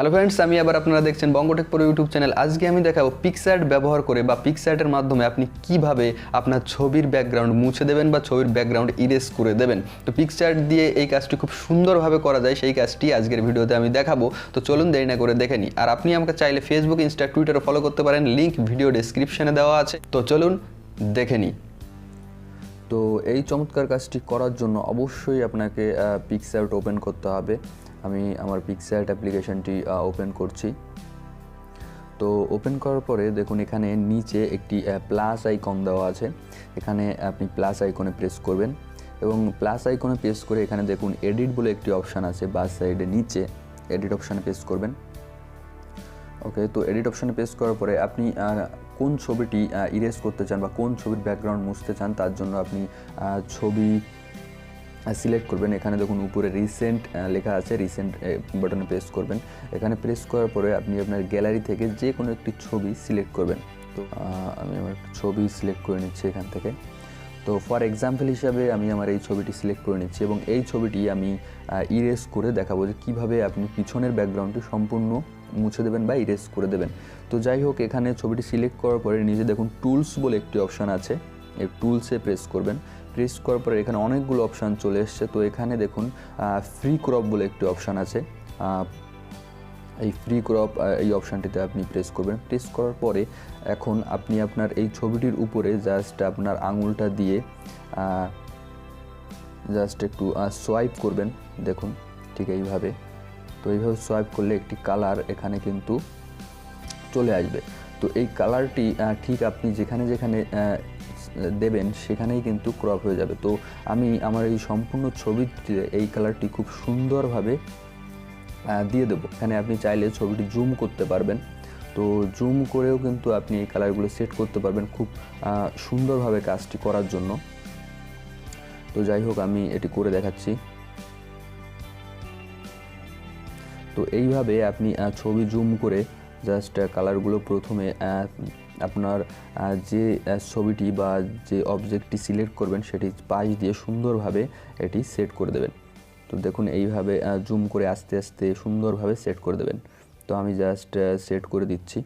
Hello friends আমি আবার আপনারা দেখছেন বঙ্গটেক পুরো ইউটিউব চ্যানেল আজকে আমি দেখাবো পিকস্যাট ব্যবহার করে বা পিকস্যাটের মাধ্যমে আপনি কীভাবে আপনার ছবির ব্যাকগ্রাউন্ড মুছে দেবেন বা ছবির ব্যাকগ্রাউন্ড ইরেজ করে দেবেন। তো পিকস্যাট দিয়ে এই কাজটি খুব সুন্দরভাবে করা যায়, সেই কাজটি আজকের ভিডিওতে আমি দেখাবো। তো চলুন দেরি না করে দেখে নিই। আর আপনি আমাকে চাইলে ফেসবুক ইনস্টা টুইটারে ফলো করতে পারেন। লিঙ্ক ভিডিও ডেসক্রিপশনে দেওয়া আছে। তো চলুন দেখে নিই। তো এই চমৎকার কাজটি করার জন্য অবশ্যই আপনাকে পিক্সার্ট ওপেন করতে হবে। আমি আমার পিক্সার্ট অ্যাপ্লিকেশনটি ওপেন করছি। তো ওপেন করার পরে দেখুন, এখানে নিচে একটি প্লাস আইকন দেওয়া আছে। এখানে আপনি প্লাস আইকনে প্রেস করবেন এবং প্লাস আইকনে প্রেস করে এখানে দেখুন এডিট বলে একটি অপশান আছে বাস সাইডে নিচে এডিট অপশানে প্রেস করবেন। ওকে তো এডিট অপশানে প্রেস করার পরে আপনি কোন ছবিটি ইরেজ করতে চান বা কোন ছবির ব্যাকগ্রাউন্ড মুছতে চান, তার জন্য আপনি ছবি সিলেক্ট করবেন। এখানে দেখুন উপরে রিসেন্ট লেখা আছে রিসেন্ট বাটনে প্রেস করবেন। এখানে প্রেস করার পরে আপনি আপনার গ্যালারি থেকে যে কোনো একটি ছবি সিলেক্ট করবেন। তো আমি আমার ছবি সিলেক্ট করে নিচ্ছি এখান থেকে। তো ফর এক্সাম্পল হিসাবে আমি আমার এই ছবিটি সিলেক্ট করে নিচ্ছি এবং এই ছবিটি আমি ইরেজ করে দেখাবো যে কীভাবে আপনি পিছনের ব্যাকগ্রাউন্ডটি সম্পূর্ণ মুছে দেবেন বা ইরেজ করে দেবেন। তো যাই হোক, এখানে ছবিটি সিলেক্ট করার পরে নিজে দেখুন টুলস বলে একটি অপশান আছে। টুলসে প্রেস করবেন। প্রেস করার পরে এখানে অনেকগুলো অপশান চলে এসছে। তো এখানে দেখুন ফ্রি ক্রপ বলে একটি অপশান আছে। এই ফ্রি ক্রপ এই অপশানটিতে আপনি প্রেস করবেন। প্রেস করার পরে এখন আপনি আপনার এই ছবিটির উপরে জাস্ট আপনার আঙুলটা দিয়ে জাস্ট একটু সোয়াইপ করবেন। দেখুন, ঠিক এইভাবে। তো এইভাবে সোয়াইপ করলে একটি কালার এখানে কিন্তু চলে আসবে। তো এই কালারটি ঠিক আপনি যেখানে যেখানে দেবেন, সেখানেই কিন্তু ক্রপ হয়ে যাবে। তো আমি আমার এই সম্পূর্ণ ছবিটিতে এই কালারটি খুব সুন্দরভাবে দিয়ে দেবো। এখানে আপনি চাইলে ছবিটি জুম করতে পারবেন। তো জুম করেও কিন্তু আপনি এই কালারগুলো সেট করতে পারবেন খুব সুন্দরভাবে কাজটি করার জন্য। তো যাই হোক, আমি এটি করে দেখাচ্ছি। তো এইভাবে আপনি ছবি জুম করে জাস্ট কালারগুলো প্রথমে আপনার যে ছবিটি বা যে অবজেক্টটি সিলেক্ট করবেন সেটি পাশ দিয়ে সুন্দরভাবে এটি সেট করে দেবেন। তো দেখুন, এইভাবে জুম করে আস্তে আস্তে সুন্দরভাবে সেট করে দেবেন। তো আমি জাস্ট সেট করে দিচ্ছি।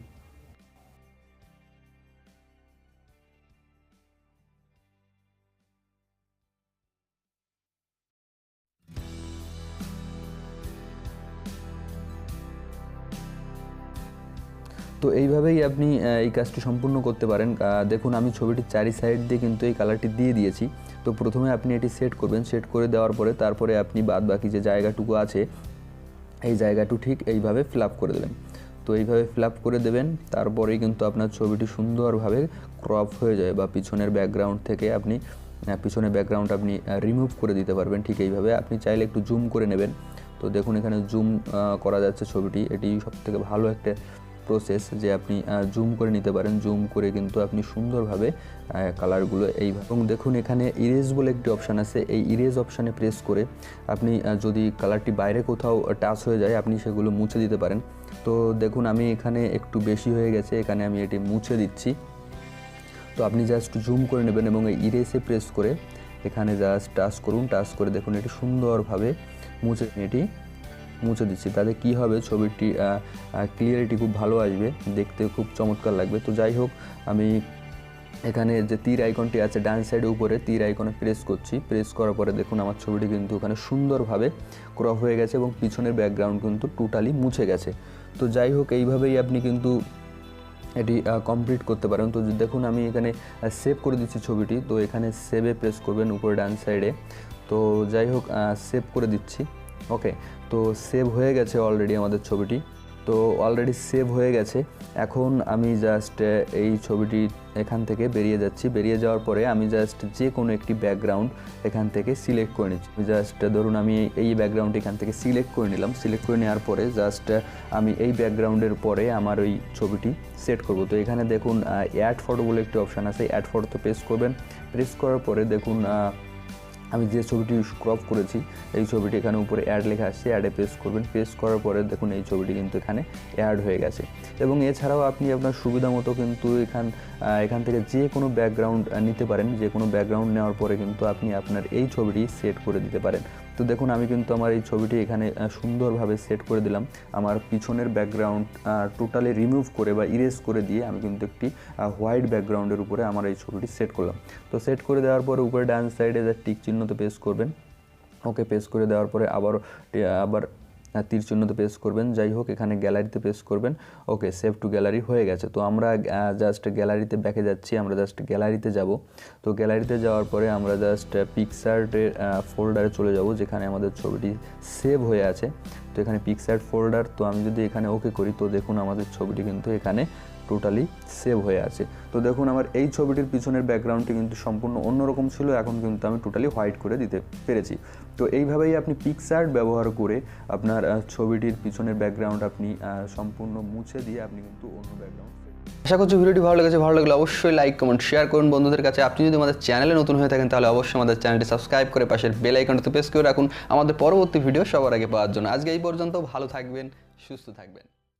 তো এইভাবেই আপনি এই কাজটি সম্পূর্ণ করতে পারেন। দেখুন, আমি ছবিটির চারি সাইড দিয়ে কিন্তু এই কালারটি দিয়ে দিয়েছি। তো প্রথমে আপনি এটি সেট করবেন। সেট করে দেওয়ার পরে তারপরে আপনি বাদ বাকি যে জায়গাটুকু আছে, এই জায়গাটু ঠিক এইভাবে ফিল করে দেবেন। তো এইভাবে ফিল করে দেবেন, তারপরেই কিন্তু আপনার ছবিটি সুন্দরভাবে ক্রপ হয়ে যায় বা পিছনের ব্যাকগ্রাউন্ড থেকে আপনি পিছনের ব্যাকগ্রাউন্ড আপনি রিমুভ করে দিতে পারবেন ঠিক এইভাবে। আপনি চাইলে একটু জুম করে নেবেন। তো দেখুন, এখানে জুম করা যাচ্ছে ছবিটি। এটি সবথেকে ভালো একটা প্রসেস যে আপনি জুম করে নিতে পারেন। জুম করে কিন্তু আপনি সুন্দরভাবে কালারগুলো এই এবং দেখুন, এখানে ইরেজ বলে একটি অপশান আছে। এই ইরেজ অপশানে প্রেস করে আপনি যদি কালারটি বাইরে কোথাও টাচ হয়ে যায়, আপনি সেগুলো মুছে দিতে পারেন। তো দেখুন, আমি এখানে একটু বেশি হয়ে গেছে। এখানে আমি এটি মুছে দিচ্ছি। তো আপনি জাস্ট জুম করে নেবেন এবং এই ইরেসে প্রেস করে এখানে জাস্ট টাচ করুন। টাচ করে দেখুন, এটি সুন্দরভাবে মুছে এটি। মুছে দিচ্ছি। তাতে কি হবে? ছবিটি ক্লিয়ারিটি খুব ভালো আসবে। দেখতে খুব চমৎকার লাগবে। তো যাই হোক, আমি এখানে যে তীর আইকনটি আছে, ডান সাইডে উপরে তীর আইকনে প্রেস করছি। প্রেস করার পরে দেখুন, আমার ছবিটি কিন্তু ওখানে সুন্দরভাবে ক্রপ হয়ে গেছে এবং পিছনের ব্যাকগ্রাউন্ড কিন্তু টোটালি মুছে গেছে। তো যাই হোক, এইভাবেই আপনি কিন্তু এটি কমপ্লিট করতে পারেন। তো দেখুন, আমি এখানে সেভ করে দিচ্ছি ছবিটি। তো এখানে সেভে প্রেস করবেন উপরে ডান সাইডে তো যাই হোক সেভ করে দিচ্ছি। ওকে তো সেভ হয়ে গেছে অলরেডি আমাদের ছবিটি। তো অলরেডি সেভ হয়ে গেছে। এখন আমি জাস্ট এই ছবিটি এখান থেকে বেরিয়ে যাচ্ছি। বেরিয়ে যাওয়ার পরে আমি জাস্ট যে কোনো একটি ব্যাকগ্রাউন্ড এখান থেকে সিলেক্ট করে নিচ্ছি। জাস্ট ধরুন আমি এই ব্যাকগ্রাউন্ড এখান থেকে সিলেক্ট করে নিলাম। সিলেক্ট করে নেওয়ার পরে জাস্ট আমি এই ব্যাকগ্রাউন্ডের পরে আমার ওই ছবিটি সেট করব। তো এখানে দেখুন অ্যাড ফটো বলে একটি অপশান আছে। অ্যাড ফটোতে প্রেস করবেন। প্রেস করার পরে দেখুন আমি যে ছবিটি ক্রপ করেছি, এই ছবিটি এখানে উপরে অ্যাড লেখা আসছে অ্যাডে প্রেস করবেন। প্রেস করার পরে দেখুন এই ছবিটি কিন্তু এখানে অ্যাড হয়ে গেছে। এবং এছাড়াও আপনি আপনার সুবিধা মতো কিন্তু এখান এখান থেকে যে কোনো ব্যাকগ্রাউন্ড নিতে পারেন। যে কোনো ব্যাকগ্রাউন্ড নেওয়ার পরে কিন্তু আপনি আপনার এই ছবিটি সেট করে দিতে পারেন। তো দেখুন, আমি কিন্তু আমার এই ছবিটি এখানে সুন্দরভাবে সেট করে দিলাম। আমার পিছনের ব্যাকগ্রাউন্ড টোটালি রিমুভ করে বা ইরেজ করে দিয়ে আমি কিন্তু একটি হোয়াইট ব্যাকগ্রাউন্ডের উপরে আমার এই ছবিটি সেট করলাম। তো সেট করে দেওয়ার পরে উপরে ডান সাইডে যে টিক চিহ্নতে পেস্ট করবেন। ওকে পেস্ট করে দেওয়ার পরে আবার আহ, তীর চিহ্নতে পেস্ট করবেন। যাই হোক এখানে গ্যালারিতে পেস্ট করবেন। ওকে সেভ টু গ্যালারি হয়ে গেছে। তো আমরা জাস্ট গ্যালারিতে ব্যাকে যাচ্ছি। আমরা জাস্ট গ্যালারিতে যাব। তো গ্যালারিতে যাওয়ার পরে আমরা জাস্ট পিকসার্টের ফোল্ডারে চলে যাব যেখানে আমাদের ছবিটি সেভ হয়ে আছে। তো এখানে পিকসার্ট ফোল্ডার তো আমি যদি এখানে ওকে করি তো দেখুন আমাদের ছবিটি কিন্তু এখানে টোটালি সেভ হয়ে আছে। তো দেখুন, আমার এই ছবিটির পিছনের ব্যাকগ্রাউন্ডটি কিন্তু সম্পূর্ণ অন্যরকম ছিল, এখন কিন্তু আমি টোটালি হোয়াইট করে দিতে পেরেছি। তো এইভাবেই আপনি পিকসার্ট ব্যবহার করে আপনার ছবিটির পিছনের ব্যাকগ্রাউন্ড আপনি সম্পূর্ণ মুছে দিয়ে আপনি কিন্তু অন্য ব্যাকগ্রাউন্ড আশা করছি ভিডিওটি ভালো লেগেছে। ভালো লাগলে অবশ্যই লাইক কমেন্ট শেয়ার করুন বন্ধুদের কাছে। আপনি যদি আমাদের চ্যানেলে নতুন হয়ে থাকেন, তাহলে অবশ্যই আমাদের চ্যানেলটি সাবস্ক্রাইব করে পাশের বেল আইকনটিতে প্রেস করে রাখুন। আমাদের পরবর্তী ভিডিও সবার আগে পাওয়ার জন্য। আজকে এই পর্যন্ত ভালো থাকবেন, সুস্থ থাকবেন।